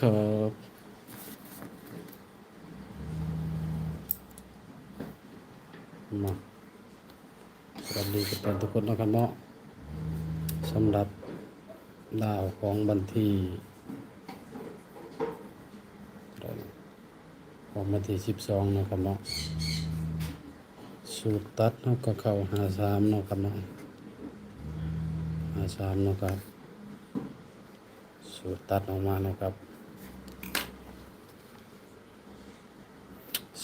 ครับมาสวัสดีกับทุกคนนะครับเนาะสำหรับดาวของบันทีของบันทีสิบสองนะครับเนาะสูตรตัดเนาะก็เข้าหาสามเนาะครับเนาะหาสามเนาะครับสูตรตัดออกมานะครับ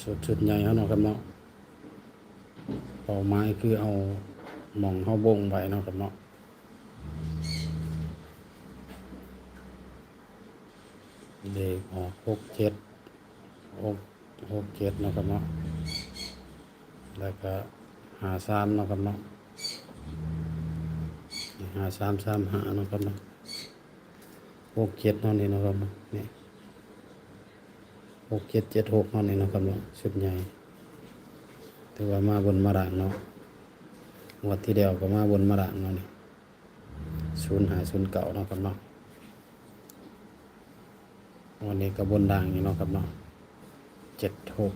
สูตรชุดใหญ่เขาเนาะครับเนาะเป้าหมายคือเอาหมองเขาบงไว้เนาะครับเนาะเลขออกหกเจ็ดหกหกเจ็ดเนาะครับเนาะแล้วก็หาสามเนาะครับเนาะหาสามสามหาเนาะครับเนาะหกเจ็ดเนาะนี่เนาะครับเนาะนี่ หกเจ็ดเจ็ดหกเนาะนี่เนะครับเนาะชุดใหญ่ถือว่ามาบนมาด่างเนาะวัดที่เดียวก็มาบนมาด่างเนาะนี่ศูนย์หาศูนย์เก่าเนาะครับเนาะวันนี้ก็บนด่างอยู่เนาะครับเนาะเจ็ดหก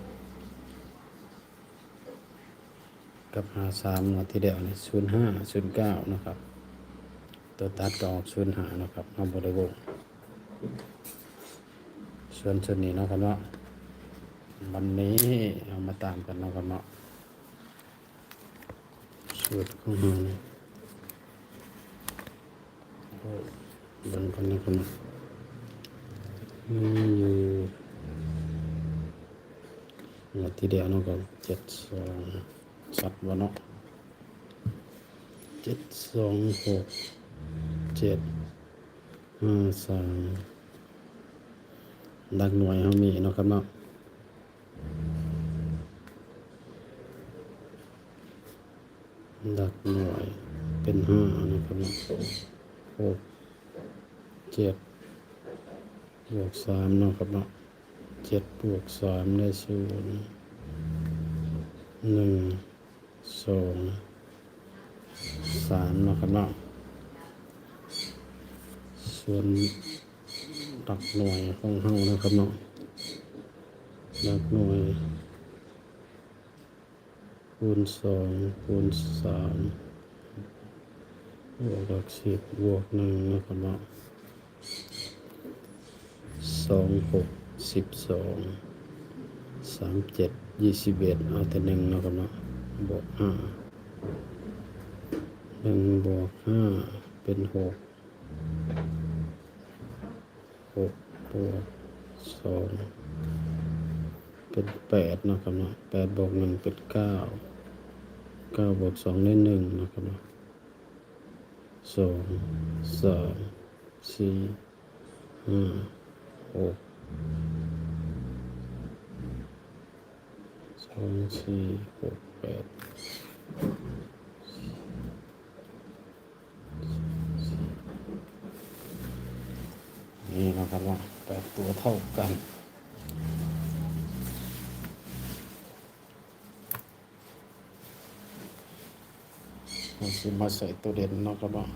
กับหาสามวัดที่เดียวนี่ศูนย์ห้าศูนย์เก้านะครับ ตัวตัดก็ออกศูนย์หานะครับเอาบริวง ส่วนส่วนนี้นะครับเนาะวันนี้เอามาตามกันนะครับเนาะสูตรของมันโอ้เดินกันนะครับเนาะมีอยู่หมดทีเดียวนะครับเจ็ดสองสัตว์วะเนาะเจ็ดสองหกเจ็ดห้าสาม ดักหน่วยเขามีเนาะครับเนาะดักหน่วยเป็นห้านะครับเนาะหกเจ็ดบวกสามเนาะครับเนาะเจ็ดบวกสามได้ศูนย์หนึ่งสองสามเนาะครับเนาะส่วน ดักหน่วยของเฮานะครับเนาะดักหน่วยคูณสองคูณสามบวกดักสิบบวกหนึ่งนะครับเนาะสองหกสิบสองสามเจ็ดยี่สิบเอ็ดเอาแต่หนึ่งนะครับเนาะบวกห้าหนึ่งบวกห้าเป็นหก หกบวกสองเป็นแปดนะครับเนาะแปดบวกหนึ่งเป็นเก้าเก้าบวกสองได้หนึ่งนะครับเนาะสองสามสี่ห้าหกสองสี่หกแปด นี่นะครับว่าแปดตัวเท่ากันเราสิมาใส่ตัวเด่นนะครับว่า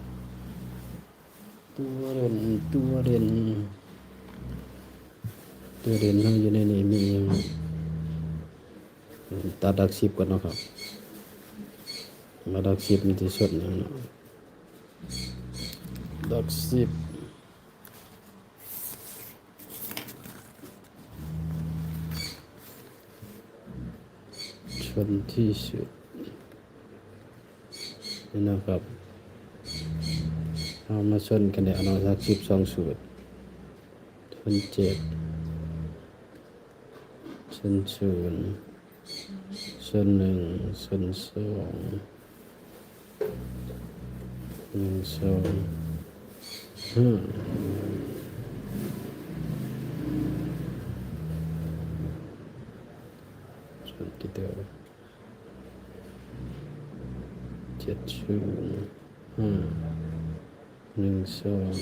ตัวเด่นตัวเด่นตัวเด่นเราอยู่ในนี้มีอย่าดักสิบก่อนนะครับมาดักสิบมันจะสดนะดักสิบ ชนที่สุดนี่นะครับเอามาชนกันเดี๋ยวเอาสักสิบสองสูตรชนเจ็ดชนศูนย์ชนหนึ่งชนสองหนึ่งสองห้าชนกี่ตัว เจ็ดศูนย์ห้าหนึ่งสอง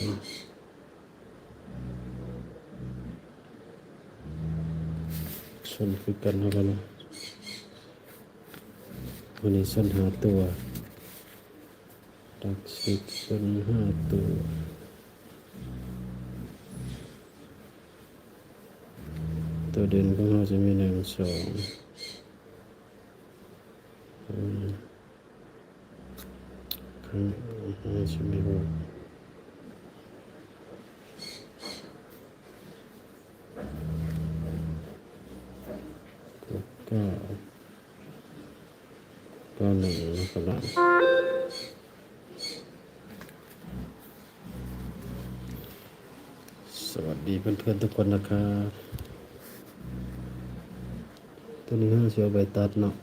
ส่วนคือกันเท่ากันนะวันนี้ส่วนหาตัวดักสิบส่วนห้าตัวตัวเด่นของเราจะมีหนึ่งสอง อืมข้างหน้าจะมีหกหกเก้าเก้าหนึ่งนะครับสวัสดีเพื่อนๆทุกคนนะครับตัวนี้ห้าเชียวใบตัดเนาะ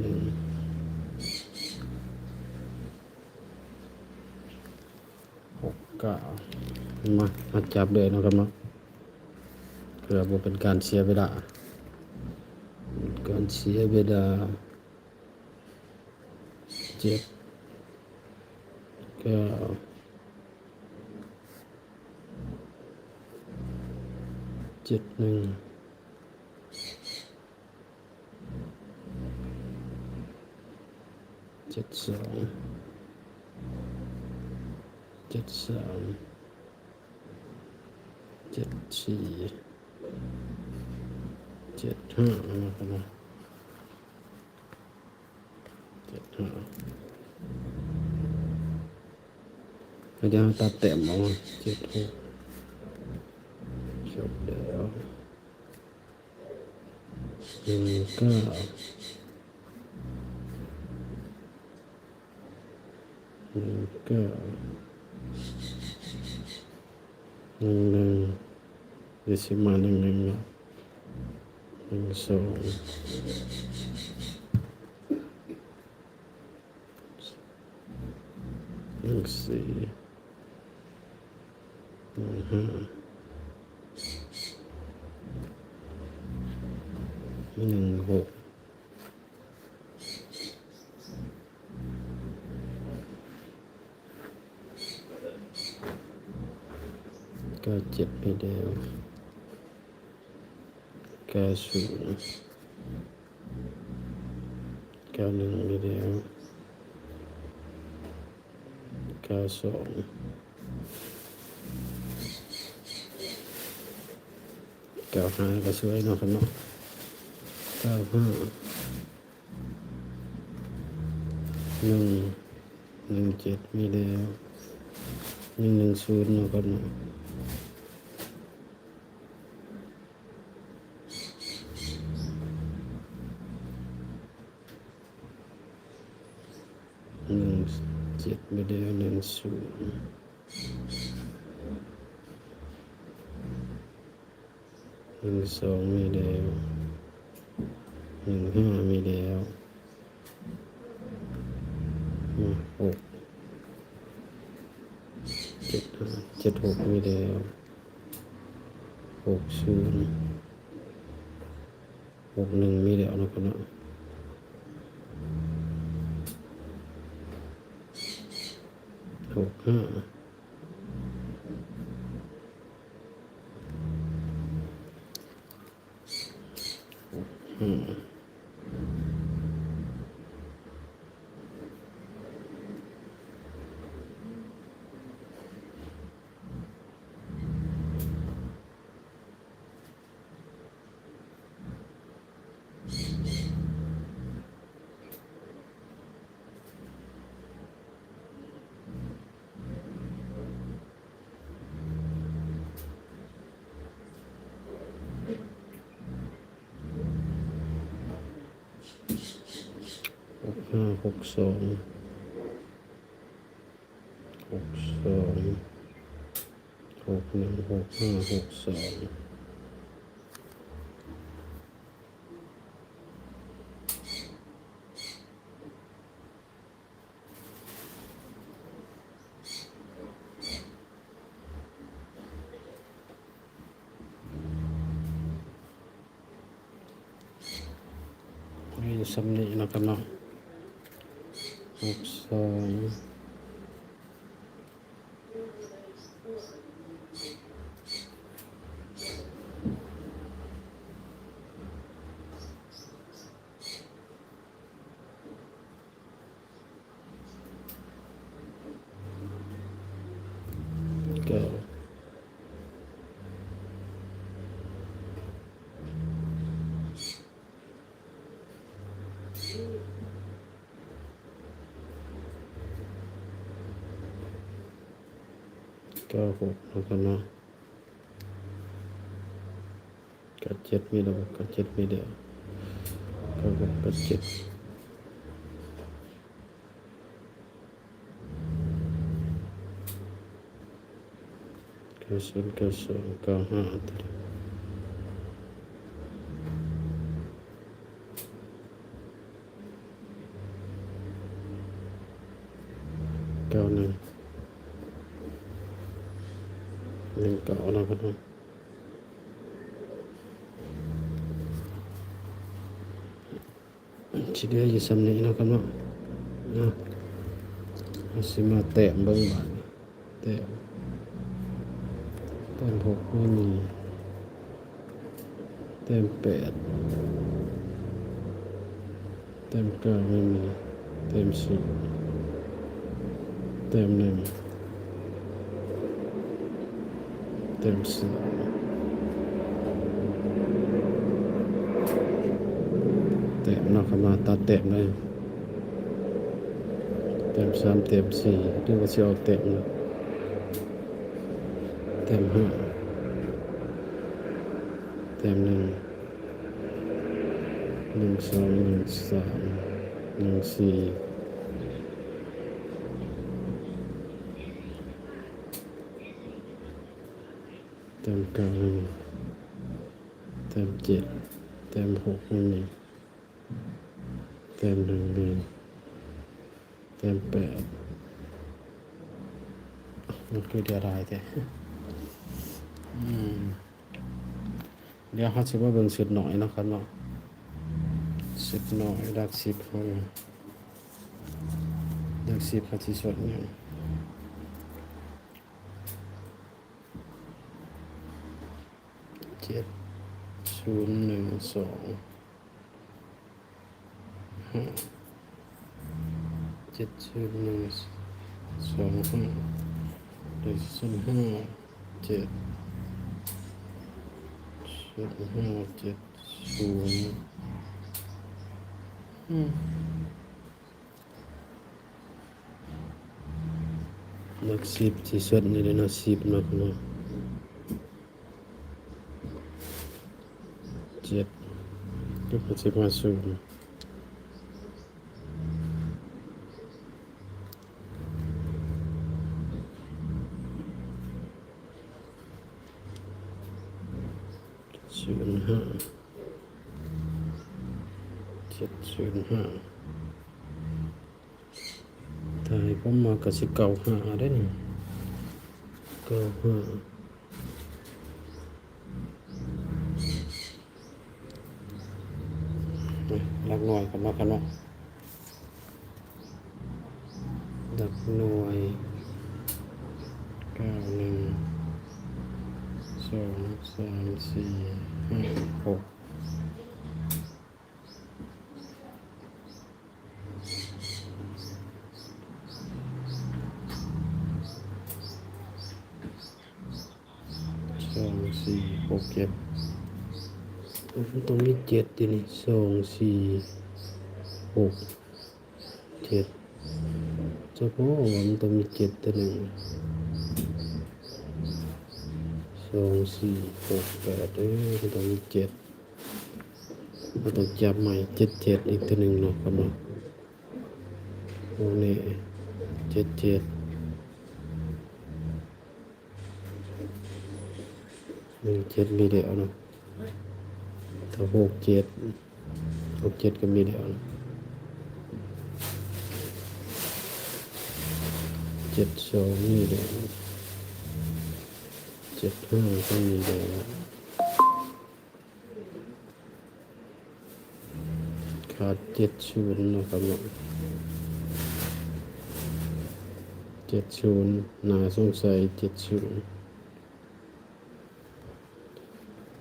หนึ่งหกเก้ามามาจับเลยนะครับเนาะเพื่อบเป็นการเสียเวลาการเสียเวลาเจ็ดเก้าเจ็ดหนึ่ง เจ็ดสองเจ็ดสามเจ็ดสี่เจ็ดห้านะครับนะเจ็ดห้าเดี๋ยวตัดเต็มเอาเจ็ดหกจบแล้วหนึ่งเก้า หนึ่งเก้าหนึ่งหนึ่งเดี๋ยวสิมาหนึ่งหนึ่งเนาะ หนึ่งสองหนึ่งสี่หนึ่งห้าหนึ่งหกเก้าเจ็ดไปเดียวเก้าศูนย์เก้าหนึ่งมีเดียวเก้าสองเก้าห้าก็สวยนาะครับเนาะเก้าห้าหนึ่งหนึ่งเจ็ดมีเดียวหนึ่งหนึ่งศูนย์นะครับเนาะ หนึ่งเจ็ดไม่ได้ หนึ่งสองมีแล้วหนึ่งห้ามีแล้วหกเจ็ดห้าเจ็ดหกมีแล้วหกศูนย์หกหนึ่งมีแล้วนะครับเนาะ หกห้าห้าหกสองหกสองหกหนึ่งหกห้าหกสองนี่สำนีนะครับเนาะ Efsane. ก้าหกนะครับเนาะกับเจ็ดมีแล้วกับเจ็ดมีเดียวเก้าหกกับเจ็ดเก้าศูนย์เก้าสองเก้าห้าตัวเดียวเก้าหนึ่งหนึ่งเก้านะครับเนาะ สิเดืออยู่สำนี้นะครับเนาะนะสิมาแตะเบิ่งบาดนี้แตะแต้มหกไม่มีแต้มแปดแต้มเก้าไม่มีแต้มสิบแต้มหนึ่งแต้มสอง เต็มนาะครับมาตัดเต็มเลยเต็มสามเต็มสี่หรือว่าจะเอาเต็มเนะเต็มห้าเต็มหนึ่งหนึ่งสองหนึ่งสามหนึ่งสี่เต็มเก้าหนึ่งเต็มเจ็ดเต็มหกไม่มีเต็มหนึ่งหนึ่งเต็มแปดมันคือเดียวดายแต่เดี๋ยวเขาจะว่าเบิ่งสุดหน่อยนะครับเนาะสุดหน่อยดักสิบเขาเนี่ยดักสิบเขาที่สุดเนี่ยเจ็ดศูนย์หนึ่งสอง เจ็ดศูนย์หนึ่งสองห้าเจ็ดศูนย์ห้าเจ็ดศูนย์ห้าเจ็ดศูนย์อืมนักสิบที่สุดนี่เลยนะสิบนักเนาะเจ็ดก็เป็นสิบห้าศูนย์ ศูนย์ ห้าเจ็ดศูนย์ห้าตายผมมากระสิเก่าห้าได้นี่เก้าห้าดักหน่วยกันมากันเนาะดักหน่วยเก้าหนึ่ง องสามสี่ห้าหกสองสี่หกเจ็ดต้องมีเจ็ดทีนี่สองสี่หกเจ็ดเฉพาะวันต้องมีเจ็ดตัวหนึ่ง องสี่หกแปดเอ้ยมันต้องเจ็ดมันต้องจับใหม่เจ็ดเจ็ดอีกตัวหนึ่งเนาะครับเนาะโอ้นี่เจ็ดเจ็ดหนึ่งเจ็ดมีเดียวเนาะถ้าหกเจ็ดหกเจ็ดก็มีเดียวเนะเจ็ดสองมีเดียว จ็ดห้าก็มีแล้วขาดเจ็ดศูนย์นะครับเนาะเจ็ดศูนย์น่าสงสัยเจ็ดศูนย์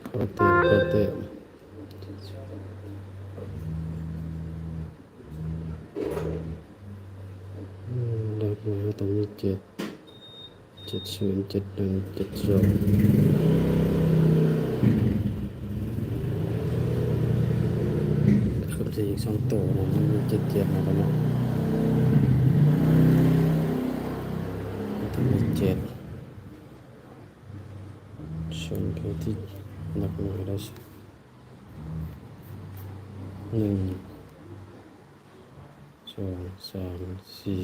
ขอเต็มขอเต็มอืมแล้วก็ต้องมีเจ็ด จ็ดศูนย์เจ็ดหนึ่งเจ็ดสองครับจะอีกสองตัวนะมันมีเจ็ดเจ็ดนะครับเนาะมันต้องมีเจ็ดตัวที่หนักหน่อยได้สิหนึ่งสองสามสี่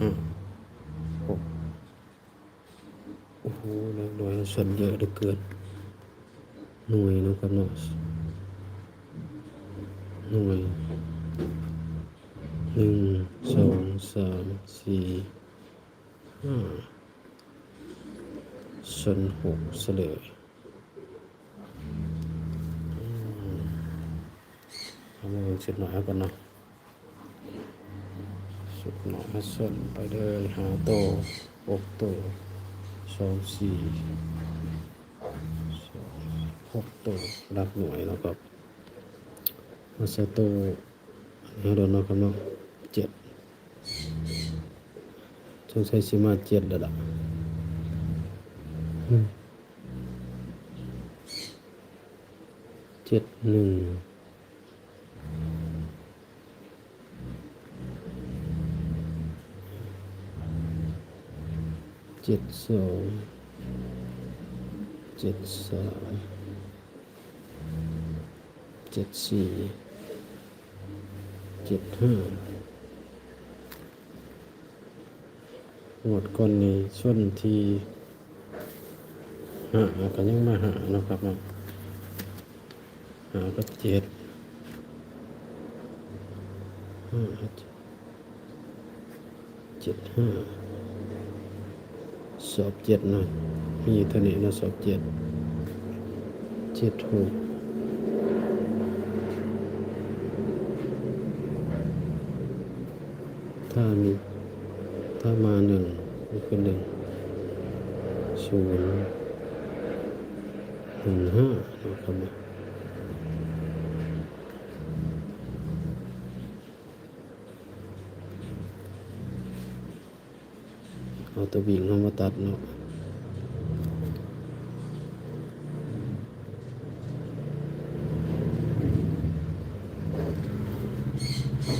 ห้าหกโอ้โหหนั กหน่อยส่วนเยอะเหลือเกิน หน่วยนะครับเนาะหน่วยหนึ่งสองสามสี่ห้าส่วนหกเสลยอืมเอามาเป็นสุดหน่อยก่อนเนาะสุดหน่อยส่วนไปเลยหาโตหกโตสองสี่ กโตรักหน่วยแล้วก็มาใส่โตเอาโดนเนาะครับเนาะเจ็ดสงสัยสิมาเจ็ดแล้วล่ะอืมเจ็ดหนึ่งเจ็ดสองเจ็ดสาม เจ็ดสี่เจ็ดห้าหมดก่อนในช่วงที่หาก็ยังมาหานะครับเนาะหาก็เจ็ดห้าเจ็ดห้าสอบเจ็ดเนาะมีเท่านี้เนาะสอบเจ็ดเจ็ดหก ถ้ามีถ้ามาหนึ่งก็คือหนึ่งศูนย์หนึ่งห้านะครับเอาตัววิ่งเข้ามาตัดเนาะ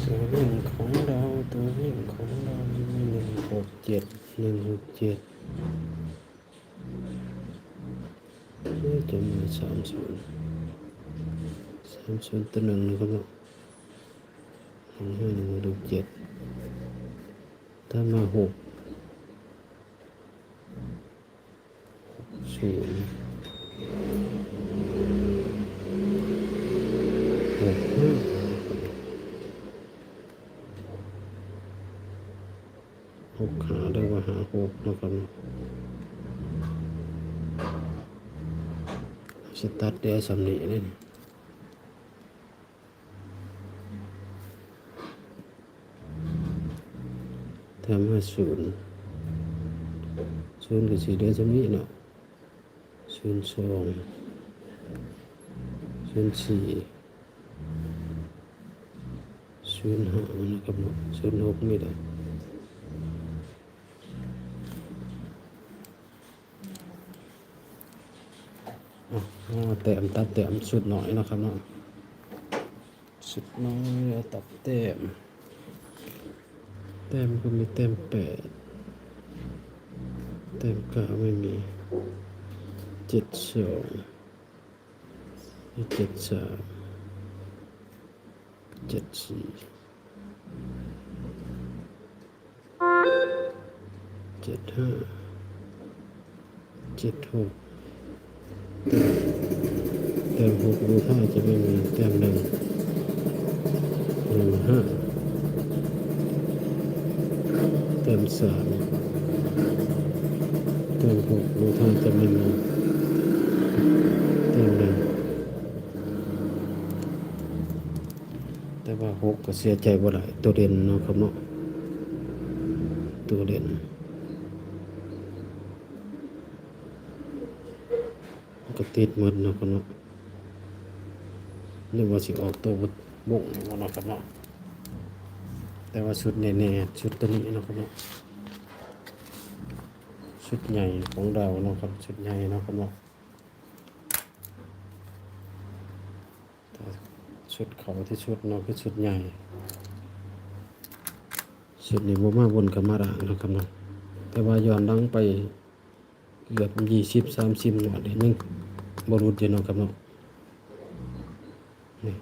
ตัววิ่งของเราตัววิ่งของเรามีหนึ่งหก เจ็ดหนึ่งหกเจ็ดนี่จะมีสามศูนย์สามศูนย์ตัวหนึ่งนะครับเนาะหนึ่งห้าหนึ่งหกเจ็ดถ้ามาหกศูนย์หกห้า หกหาได้ว่า หกแล้วกันสตัดเดียสำนีเลยนี่ทำให้ศูนย์ศูนย์กับสี่เดียสำนีเนาะศูนย์สองศูนย์สี่ศูนย์ห้านะครับเนาะศูนย์หกไม่ได้อะ เอาแต้มตัดแต้มสุดหน่อยนะครับเนาะสุดน้อยตัดแต้มแต้มก็มีแต้มแปดแต้มเก้าไม่มีเจ็ดสองเจ็ดสามเจ็ดสี่เจ็ดห้าเจ็ดหก แต้มหกดูท่าจะไม่มีแต้มหนึ่งหนึ่งห้าแต้มสามแต้มหกดูท่าจะไม่มีแต้มหนึ่งแต่ว่าหกก็เสียใจบ่าได้ตัวเด่นเนาะครับเนาะตัวเด่น ก็ติดหมดเนาะครับเนาะหรือว่าสิออกตัวบุ่งเนาะครับเนาะแต่ว่าชุดแน่ๆชุดตัวนี้เนาะครับเนาะชุดใหญ่ของเราเนาะครับชุดใหญ่เนาะครับเนาะชุดเขาที่ชุดเนาะคือชุดใหญ่ชุดนี้บ่มาบนกับมาด่านะครับเนาะแต่ว่าย้อนหลังไปเกือบยี่สิบสามสิบหน่วยนี่ยัง บรุษอยู่เนาะครับเนาะนี่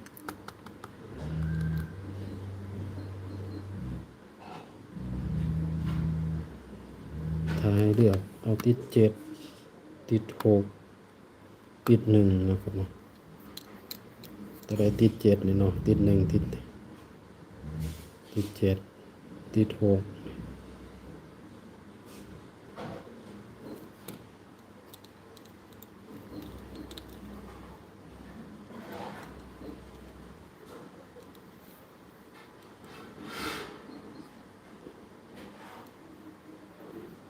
ท้ายเลือกเอาติดเจ็ดติดหกติดหนึ่งนะครับเนาะแต่ได้ติดเจ็ดนี่เนาะติดหนึ่งติดติดเจ็ดติดหก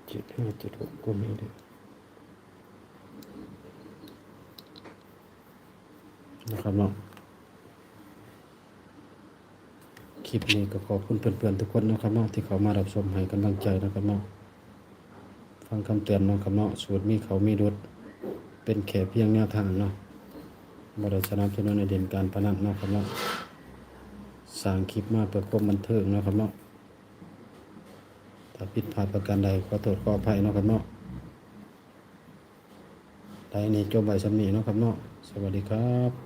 เจ็ดห้าเจ็ดหกก็มีด้วย นะครับเนาะคลิปนี้ก็ขอบคุณเพื่อนๆทุกคนนะครับเนาะที่เขามารับชมให้กำลังใจนะครับเนาะฟังคำเตือนนะครับเนาะสูตรมีเขามีรถเป็นแค่เพียงแนวทางเนาะบริษัทนับสนุนในเด่นการพนันนะครับเนาะสร้างคลิปมาเพื่อความบันเทิงนะครับเนาะถ้าผิดพลาดประการใดขอโทษขออภัยนะครับเนาะได้นี่จบไว้สำนีนะครับเนาะสวัสดีครับ